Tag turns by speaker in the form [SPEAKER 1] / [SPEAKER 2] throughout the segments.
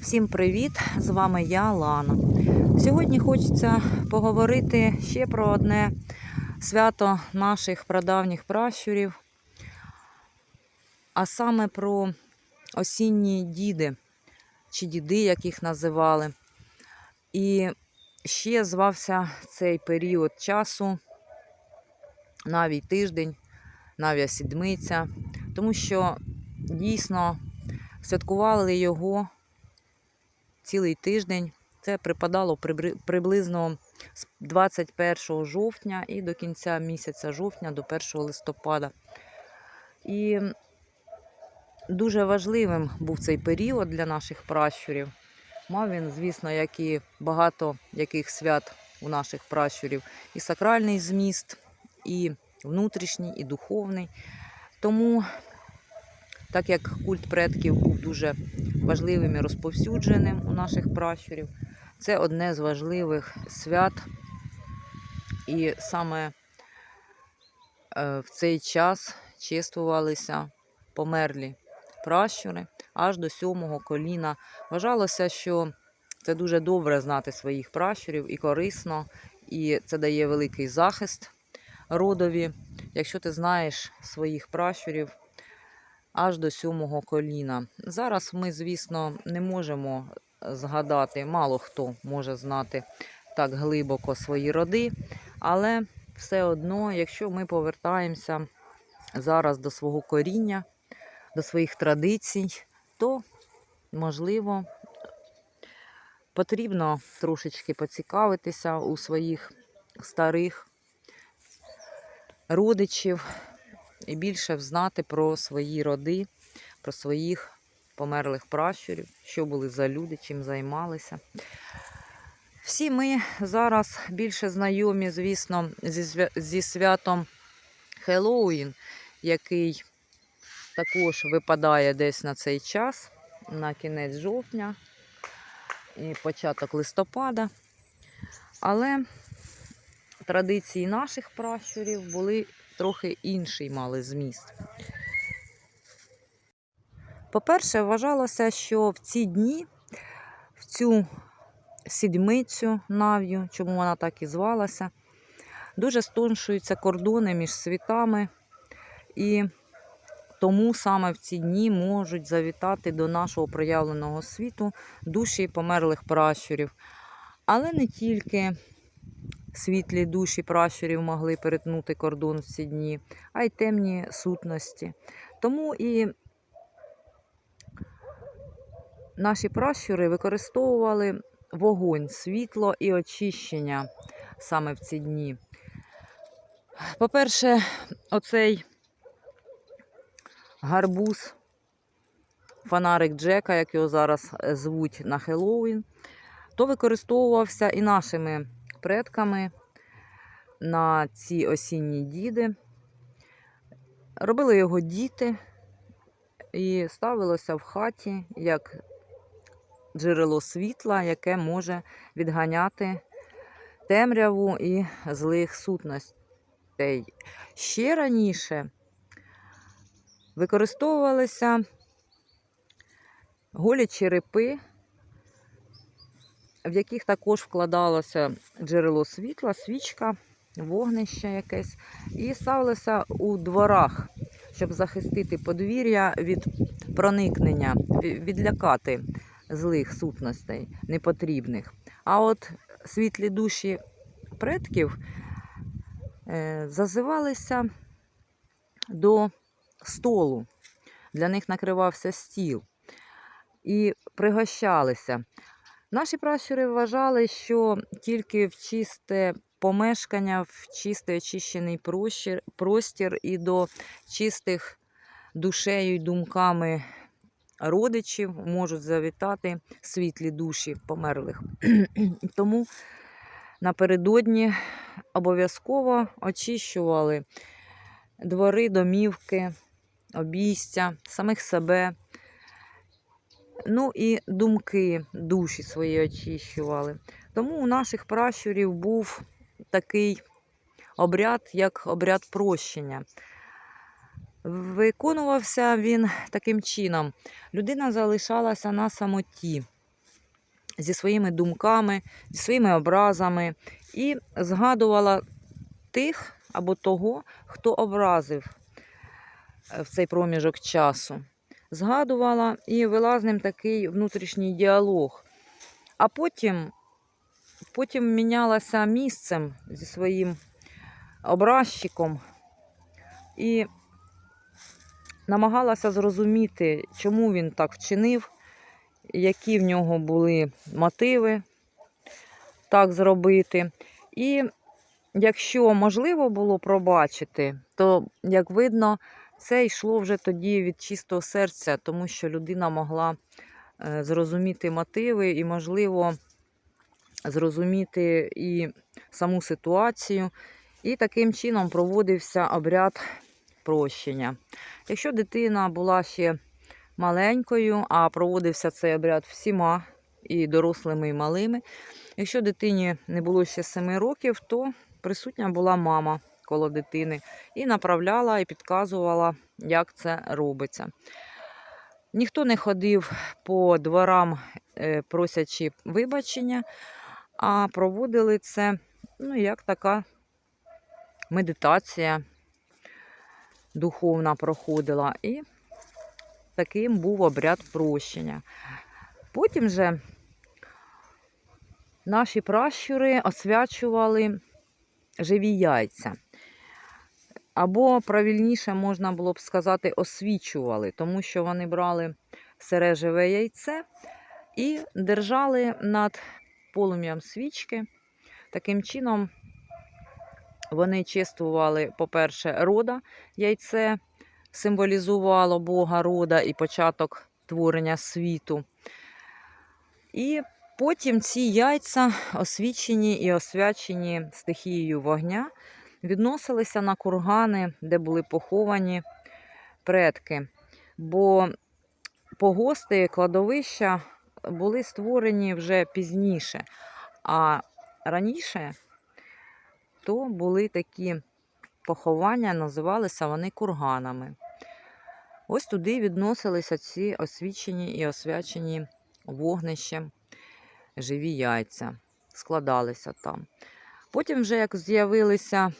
[SPEAKER 1] Всім привіт! З вами я, Лана. Сьогодні хочеться поговорити ще про одне свято наших прадавніх пращурів, а саме про осінні діди, чи діди, як їх називали. І ще звався цей період часу, навіть тиждень, навіть сідмиця, тому що дійсно святкували його цілий тиждень. Це припадало приблизно з 21 жовтня і до кінця місяця жовтня, до 1 листопада. І дуже важливим був цей період для наших пращурів. Мав він, звісно, як і багато яких свят у наших пращурів, і сакральний зміст, і внутрішній, і духовний. Тому, так як культ предків був дуже важливим і розповсюдженим у наших пращурів. Це одне з важливих свят. І саме е, в цей час чествувалися померлі пращури аж до сьомого коліна. Вважалося, що це дуже добре знати своїх пращурів і корисно, і це дає великий захист родові. Якщо ти знаєш своїх пращурів, аж до сьомого коліна. Зараз ми, звісно, не можемо згадати, мало хто може знати так глибоко свої роди, але все одно, якщо ми повертаємося зараз до свого коріння, до своїх традицій, то можливо потрібно трошечки поцікавитися у своїх старих родичів, і більше взнати про свої роди, про своїх померлих пращурів, що були за люди, чим займалися. Всі ми зараз більше знайомі, звісно, зі, святом Хеллоуін, який також випадає десь на цей час, на кінець жовтня і початок листопада. Але традиції наших пращурів були трохи інший мали зміст. По-перше, вважалося, що в ці дні, в цю сідмицю нав'ю, чому вона так і звалася, дуже стоншуються кордони між світами, і тому саме в ці дні можуть завітати до нашого проявленого світу душі померлих пращурів. Але не тільки світлі душі пращурів могли перетнути кордон в ці дні, а й темні сутності. Тому і наші пращури використовували вогонь, світло і очищення саме в ці дні. По-перше, оцей гарбуз, фонарик Джека, як його зараз звуть на Хеллоуін, то використовувався і нашими предками на ці осінні діди. Робили його діти і ставилося в хаті як джерело світла, яке може відганяти темряву і злих сутностей. Ще раніше використовувалися голі черепи, в яких також вкладалося джерело світла, свічка, вогнище якесь, і ставилося у дворах, щоб захистити подвір'я від проникнення, відлякати злих сутностей непотрібних. А от світлі душі предків е, зазивалися до столу. Для них накривався стіл і пригощалися. Наші пращури вважали, що тільки в чисте помешкання, в чистий очищений простір, і до чистих душею й думками родичів можуть завітати світлі душі померлих. Тому напередодні обов'язково очищували двори, домівки, обійстя, самих себе. Ну і думки, душі свої очищували. Тому у наших пращурів був такий обряд, як обряд прощення. Виконувався він таким чином: людина залишалася на самоті, зі своїми думками, зі своїми образами і згадувала тих або того, хто образив е, в цей проміжок часу. Згадувала і вела з ним такий внутрішній діалог. А потім, потім мінялася місцем зі своїм образчиком і намагалася зрозуміти, чому він так вчинив, які в нього були мотиви так зробити. І якщо можливо було пробачити, то, як видно, це йшло вже тоді від чистого серця, тому що людина могла е, зрозуміти мотиви і, можливо, зрозуміти і саму ситуацію. І таким чином проводився обряд прощення. Якщо дитина була ще маленькою, а проводився цей обряд всіма, і дорослими, і малими. Якщо дитині не було ще 7 років, то присутня була мама коло дитини і направляла і підказувала, як це робиться. Ніхто не ходив по дворам, е, просячи вибачення, а проводили це ну, як така медитація духовна проходила. І таким був обряд прощення. Потім же наші пращури освячували живі яйця. Або правильніше можна було б сказати, освічували, тому що вони брали сире живе яйце і держали над полум'ям свічки. Таким чином вони чествували, по-перше, рода яйце символізувало Бога рода і початок творення світу. І потім ці яйця, освічені і освячені стихією вогня, відносилися на кургани, де були поховані предки. Бо погости, кладовища були створені вже пізніше. А раніше то були такі поховання, називалися вони курганами. Ось туди відносилися ці освічені і освячені вогнищем живі яйця, складалися там. Потім, вже як з'явилися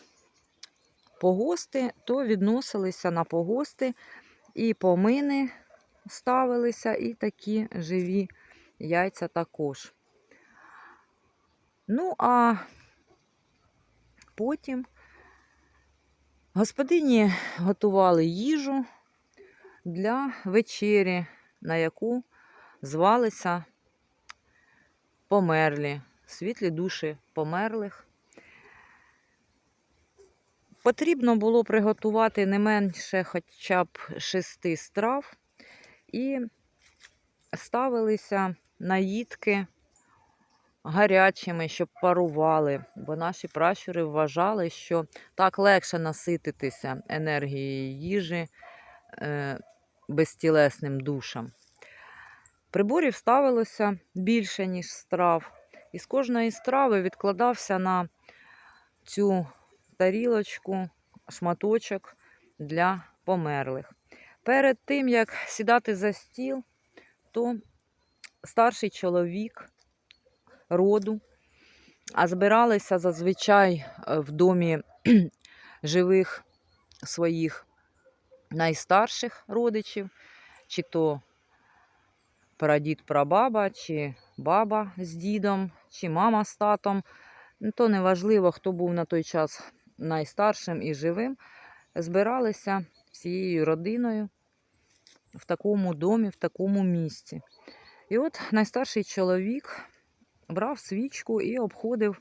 [SPEAKER 1] погости, то відносилися на погости і помини ставилися, і такі живі яйця також. Ну, а потім господині готували їжу для вечері, на яку звалися померлі, світлі душі померлих. Потрібно було приготувати не менше хоча б шести страв і ставилися наїдки гарячими, щоб парували, бо наші пращури вважали, що так легше насититися енергією їжі е, безтілесним душам. Приборів ставилося більше, ніж страв, і з кожної страви відкладався на цю тарілочку шматочок для померлих. Перед тим, як сідати за стіл, то старший чоловік роду, а збиралися зазвичай е, в домі живих своїх найстарших родичів, чи то прадід прабаба, чи баба з дідом, чи мама з татом. Ну, То не важливо, хто був на той час найстаршим і живим. Збиралися всією родиною в такому домі, в такому місці. І от найстарший чоловік брав свічку і обходив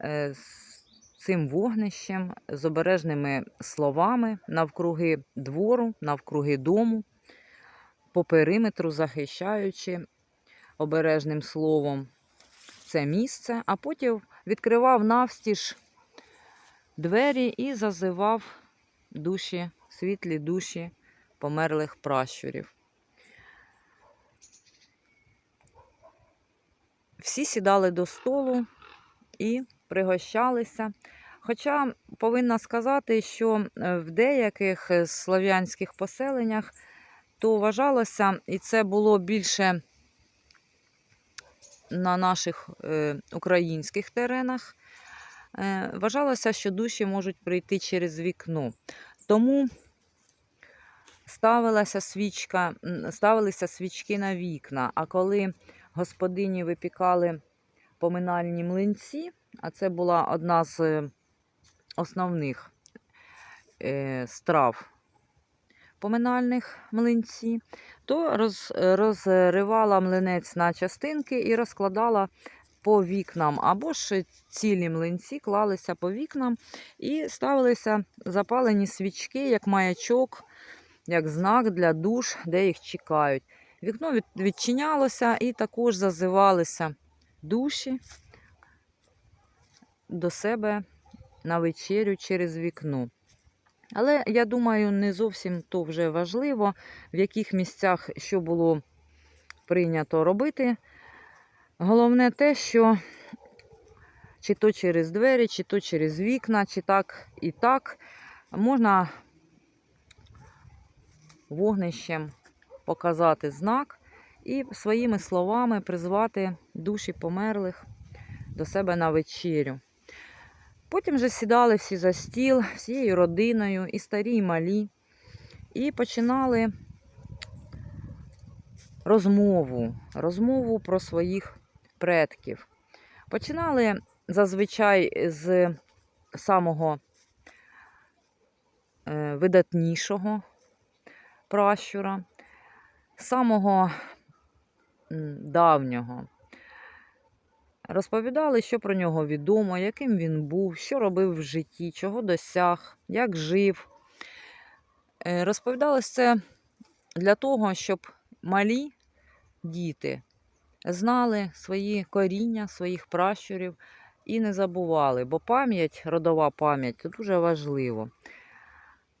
[SPEAKER 1] е, з цим вогнищем з обережними словами навкруги двору, навкруги дому, по периметру захищаючи обережним словом це місце, а потім відкривав навстіж двері і зазивав душі, світлі душі померлих пращурів. Всі сідали до столу і пригощалися. Хоча повинна сказати, що е, в деяких е, слов'янських поселеннях то вважалося, і це було більше на наших е, українських теренах вважалося, що душі можуть прийти через вікно. Тому ставилася свічка, ставилися свічки на вікна. А коли господині випікали поминальні млинці, а це була одна з е, основних е, страв поминальних млинці, то роз, розривала млинець на частинки і розкладала по вікнам. Або ж цілі млинці клалися по вікнам і ставилися запалені свічки, як маячок, як знак для душ, де їх чекають. Вікно відчинялося і також зазивалися душі до себе на вечерю через вікно. Але я думаю, не зовсім то вже важливо, в яких місцях що було прийнято робити. Головне те, що чи то через двері, чи то через вікна, чи так і так можна вогнищем показати знак і своїми словами призвати душі померлих до себе на вечерю. Потім вже сідали всі за стіл, всією родиною, і старі, і малі, і починали розмову, розмову про своїх предків. Починали зазвичай з самого е, видатнішого пращура, самого давнього. Розповідали, що про нього відомо, яким він був, що робив в житті, чого досяг, як жив. Е, Розповідалось це для того, щоб малі діти знали свої коріння, своїх пращурів і не забували, бо пам'ять, родова пам'ять це дуже важливо.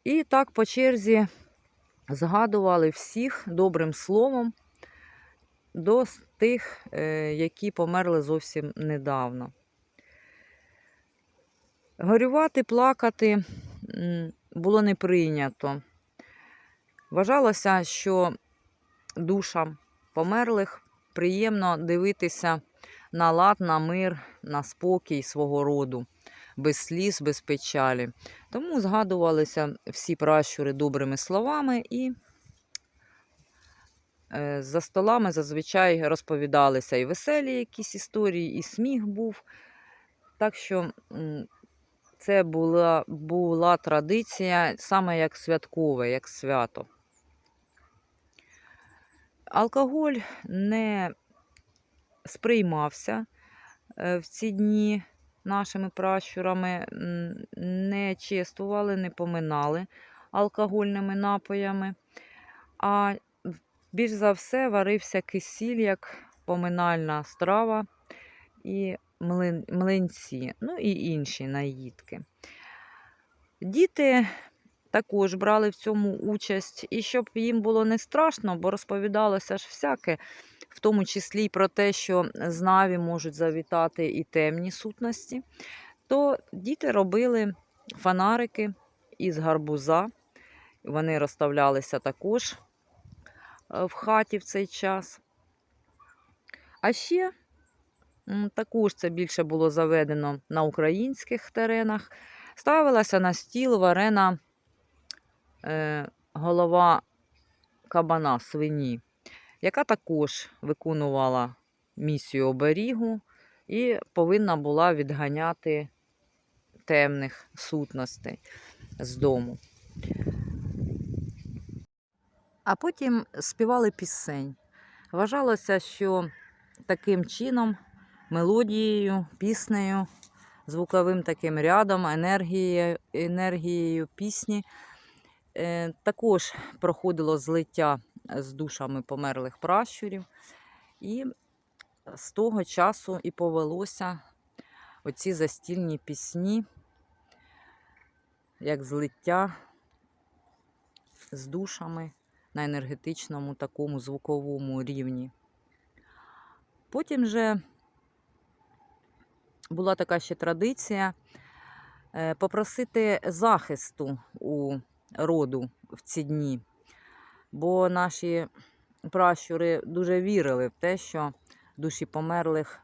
[SPEAKER 1] І так по черзі згадували всіх добрим словом до тих, е, які померли зовсім недавно. Горювати, плакати було не прийнято. Вважалося, що душам померлих приємно дивитися на лад, на мир, на спокій свого роду, без сліз, без печалі. Тому згадувалися всі пращури добрими словами і Е, За столами зазвичай розповідалися і веселі якісь історії, і сміх був. Так що це була, була традиція саме як святкове, як свято. Алкоголь не сприймався е, в ці дні нашими пращурами, не чествували, не поминали алкогольними напоями. А більш за все варився кисіль як поминальна страва і млин, млинці, ну і інші наїдки. Діти також брали в цьому участь, і щоб їм було не страшно, бо розповідалося ж всяке, в тому числі й про те, що з Наві можуть завітати і темні сутності, то діти робили фонарики із гарбуза. Вони розставлялися також е, в хаті в цей час. А ще також це більше було заведено на українських теренах. Ставилася на стіл варена е, голова кабана свині, яка також виконувала місію оберігу і повинна була відганяти темних сутностей з дому. А потім співали пісень. Вважалося, що таким чином, мелодією, піснею, звуковим таким рядом, енергією, енергією пісні також проходило злиття з душами померлих пращурів. І з того часу і повелося оці застільні пісні, як злиття з душами на енергетичному такому звуковому рівні. Потім же була така ще традиція е, попросити захисту у роду в ці дні, бо наші пращури дуже вірили в те, що душі померлих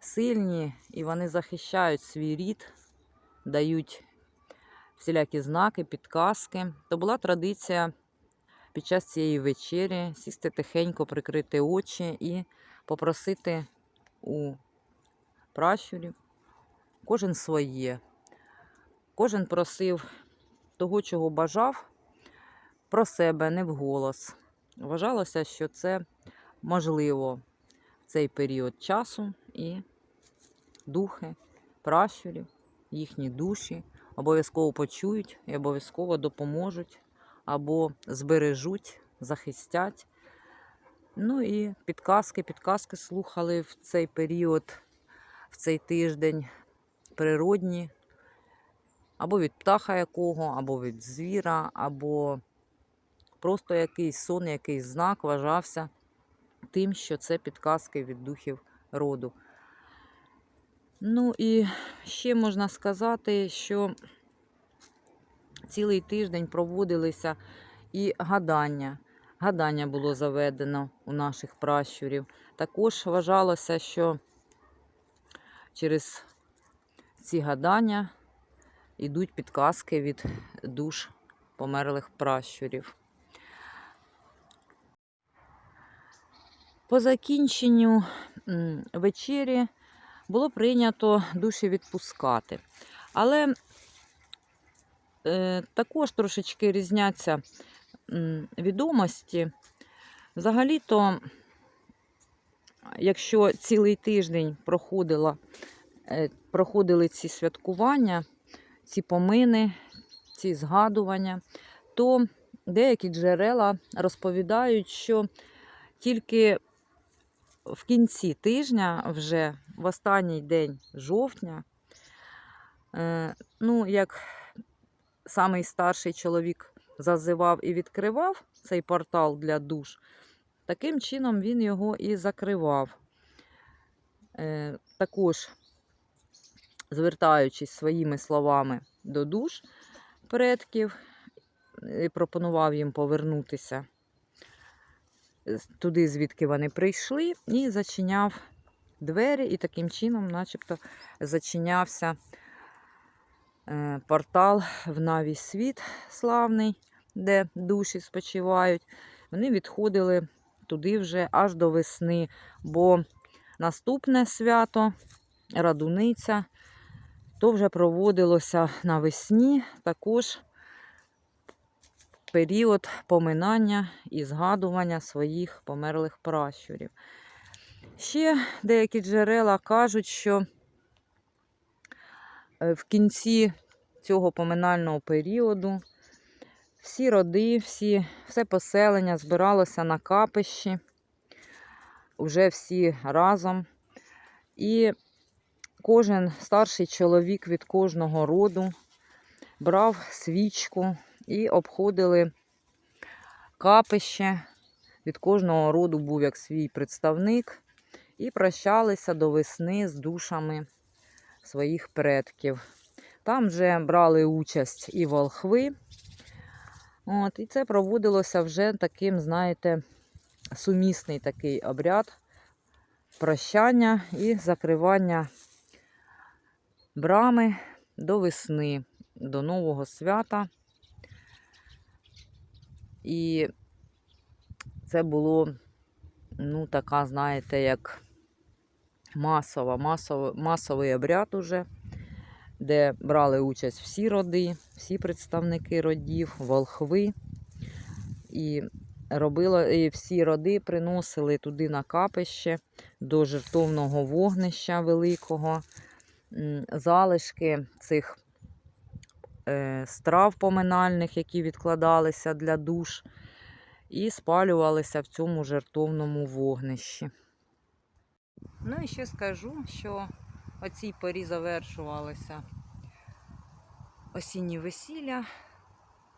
[SPEAKER 1] сильні, і вони захищають свій рід, дають всілякі знаки, підказки. То була традиція під час цієї вечері сісти тихенько, прикрити очі і попросити у пращурів кожен своє. Кожен просив того, чого бажав, про себе, не вголос. Вважалося, що це можливо в цей період часу і духи пращурів, їхні душі обов'язково почують і обов'язково допоможуть або збережуть, захистять. Ну і підказки, підказки слухали в цей період, в цей тиждень природні, або від птаха якого, або від звіра, або просто якийсь сон, якийсь знак вважався тим, що це підказки від духів роду. Ну і ще можна сказати, що цілий тиждень проводилися і гадання. Гадання було заведено у наших пращурів. Також вважалося, що через ці гадання йдуть підказки від душ померлих пращурів. По закінченню вечері було прийнято душі відпускати. Але е, також трошечки різняться відомості. Взагалі-то, якщо цілий тиждень проходила, е, проходили ці святкування, ці помини, ці згадування, то деякі джерела розповідають, що тільки в кінці тижня, вже в останній день жовтня, е, ну, як самий старший чоловік зазивав і відкривав цей портал для душ, таким чином він його і закривав. Е, Також, звертаючись своїми словами до душ предків, і пропонував їм повернутися туди, звідки вони прийшли, і зачиняв двері, і таким чином, начебто, зачинявся е, портал в навій світ славний, де душі спочивають. Вони відходили туди вже аж до весни, бо наступне свято, радуниця, то вже проводилося навесні, також період поминання і згадування своїх померлих пращурів. Ще деякі джерела кажуть, що е, в кінці цього поминального періоду всі роди, всі, все поселення збиралося на капищі, вже всі разом. І кожен старший чоловік від кожного роду брав свічку і обходили капище. Від кожного роду був як свій представник, і прощалися до весни з душами своїх предків. Там вже брали участь і волхви. От, і це проводилося вже таким, знаєте, сумісний такий обряд прощання і закривання брами до весни, до нового свята. І це було, ну, така, знаєте, як масова, масовий, масовий обряд уже, де брали участь всі роди, всі представники родів, волхви. І робило, і всі роди приносили туди на капище до жертовного вогнища великого, залишки цих е, страв поминальних, які відкладалися для душ, і спалювалися в цьому жертовному вогнищі. Ну і ще скажу, що о цій порі завершувалися осінні весілля,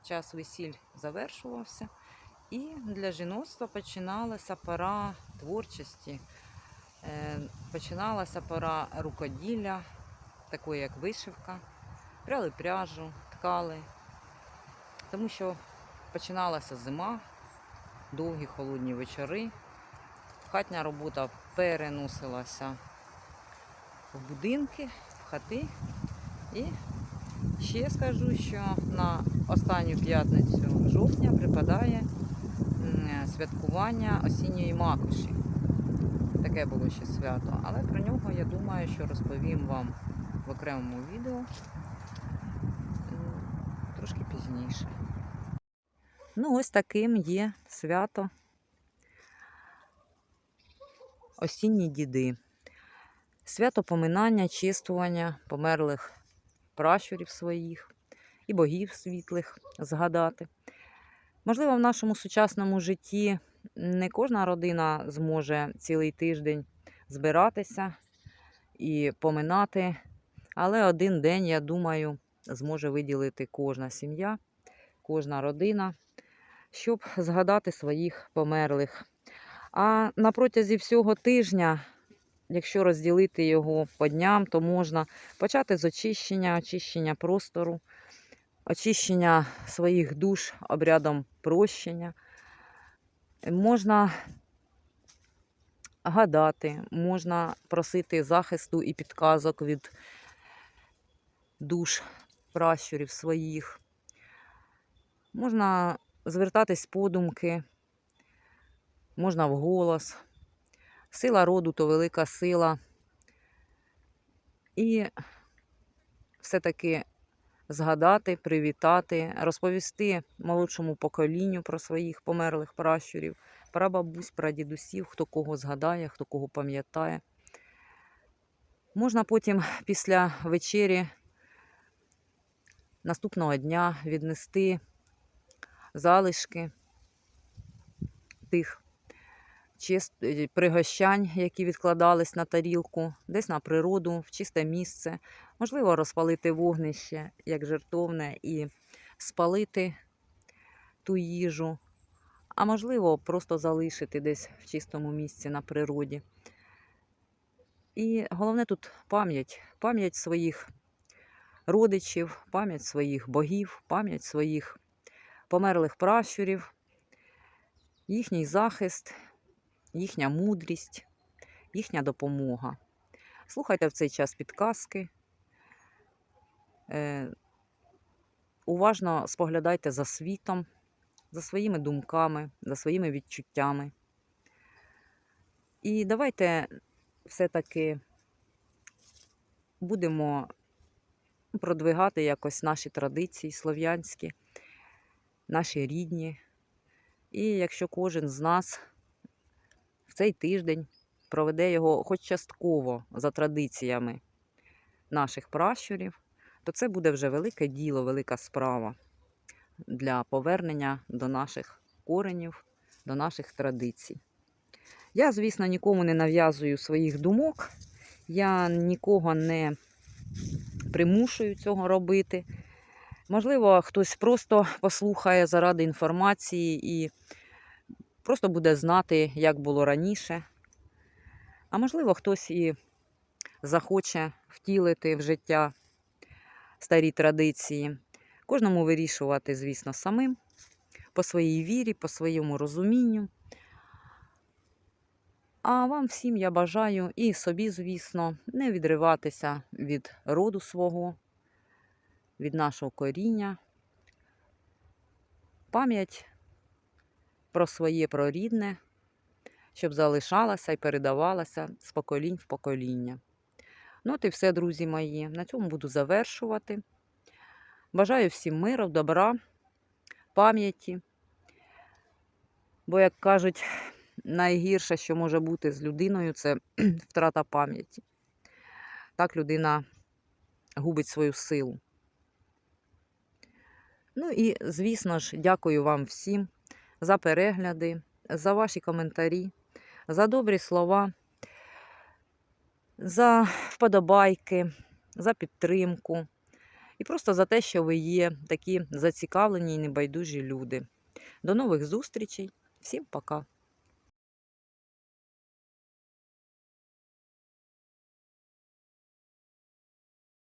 [SPEAKER 1] час весіль завершувався, і для жіноцтва починалася пора творчості, Е, починалася пора рукоділля, такої як вишивка пряли пряжу, ткали, тому що починалася зима, довгі холодні вечори. хатня робота переносилася в будинки, в хати. І ще скажу, що на останню п'ятницю жовтня припадає святкування осінньої макуші. Таке було ще свято. Але про нього я думаю, що розповім вам в окремому відео трошки пізніше. Ну, ось таким є свято. Осінні діди. Свято поминання, чистування померлих пращурів своїх і богів світлих згадати. Можливо, в нашому сучасному житті не кожна родина зможе цілий тиждень збиратися і поминати, але один день, я думаю, зможе виділити кожна сім'я, кожна родина, щоб згадати своїх померлих. А на протязі всього тижня, якщо розділити його по дням, то можна почати з очищення, очищення простору, очищення своїх душ обрядом прощення. Можна гадати, можна просити захисту і підказок від душ пращурів своїх. Можна звертатись подумки, можна вголос. Сила роду то велика сила. І все-таки згадати, привітати, розповісти молодшому поколінню про своїх померлих пращурів, прабабусь, прадідусів, хто кого згадає, хто кого пам'ятає. Можна потім після вечері наступного дня віднести залишки тих пригощань, які відкладались на тарілку, десь на природу, в чисте місце. Можливо, розпалити вогнище як жертовне і спалити ту їжу, а можливо, просто залишити десь в чистому місці на природі. І головне тут пам'ять, пам'ять своїх родичів, пам'ять своїх богів, пам'ять своїх померлих пращурів, їхній захист, їхня мудрість, їхня допомога. Слухайте в цей час підказки. Е, уважно споглядайте за світом, за своїми думками, за своїми відчуттями. І давайте все-таки будемо продвигати якось наші традиції слов'янські, наші рідні. І якщо кожен з нас в цей тиждень проведе його хоч частково за традиціями наших пращурів, то це буде вже велике діло, велика справа для повернення до наших коренів, до наших традицій. Я, звісно, нікому не нав'язую своїх думок, я нікого не примушую цього робити. Можливо, хтось просто послухає заради інформації і просто буде знати, як було раніше. А можливо, хтось і захоче втілити в життя старі традиції. Кожному вирішувати, звісно, самим по своїй вірі, по своєму розумінню. А вам всім я бажаю і собі, звісно, не відриватися від роду свого, від нашого коріння. Пам'ять про своє про рідне, щоб залишалася і передавалася з поколінь в покоління. Ну, от і все, друзі мої. На цьому буду завершувати. Бажаю всім миру, добра, пам'яті. Бо, як кажуть, найгірше, що може бути з людиною, це втрата пам'яті. Так людина губить свою силу. Ну і, звісно ж, дякую вам всім за перегляди, за ваші коментарі, за добрі слова, за вподобайки, за підтримку. І просто за те, що ви є такі зацікавлені і небайдужі люди. До нових зустрічей. Всім пока!